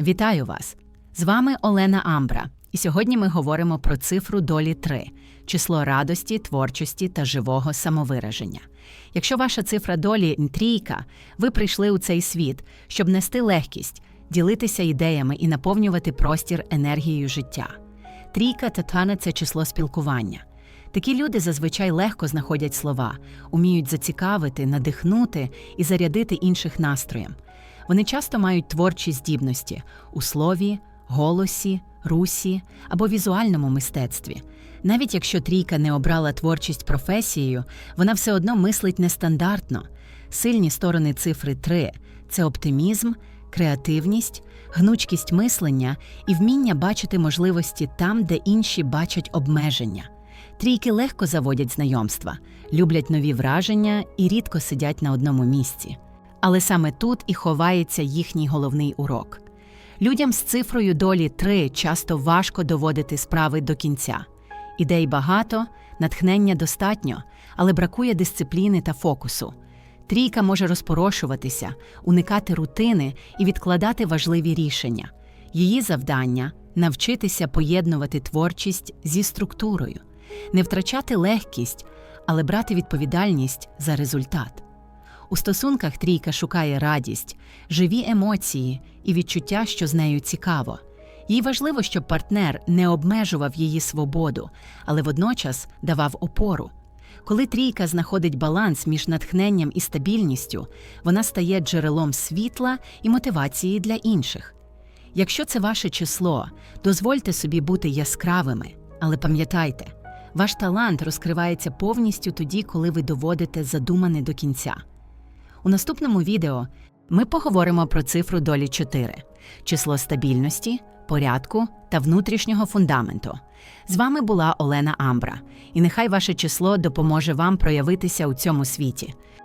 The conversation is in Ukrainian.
Вітаю вас! З вами Олена Амбра, і сьогодні ми говоримо про цифру долі 3 число радості, творчості та живого самовираження. Якщо ваша цифра долі трійка, ви прийшли у цей світ, щоб нести легкість, ділитися ідеями і наповнювати простір енергією життя. Трійка тетана це число спілкування. Такі люди зазвичай легко знаходять слова, уміють зацікавити, надихнути і зарядити інших настроєм. Вони часто мають творчі здібності у слові, голосі, русі або візуальному мистецтві. Навіть якщо трійка не обрала творчість професією, вона все одно мислить нестандартно. Сильні сторони цифри 3 – це оптимізм, креативність, гнучкість мислення і вміння бачити можливості там, де інші бачать обмеження. Трійки легко заводять знайомства, люблять нові враження і рідко сидять на одному місці. Але саме тут і ховається їхній головний урок. Людям з цифрою долі 3 часто важко доводити справи до кінця. Ідей багато, натхнення достатньо, але бракує дисципліни та фокусу. Трійка може розпорошуватися, уникати рутини і відкладати важливі рішення. Її завдання навчитися поєднувати творчість зі структурою, не втрачати легкість, але брати відповідальність за результат. У стосунках трійка шукає радість, живі емоції і відчуття, що з нею цікаво. Їй важливо, щоб партнер не обмежував її свободу, але водночас давав опору. Коли трійка знаходить баланс між натхненням і стабільністю, вона стає джерелом світла і мотивації для інших. Якщо це ваше число, дозвольте собі бути яскравими, але пам'ятайте, ваш талант розкривається повністю тоді, коли ви доводите задумане до кінця. У наступному відео ми поговоримо про цифру долі 4 число стабільності, порядку та внутрішнього фундаменту. З вами була Олена Амбра, і нехай ваше число допоможе вам проявитися у цьому світі.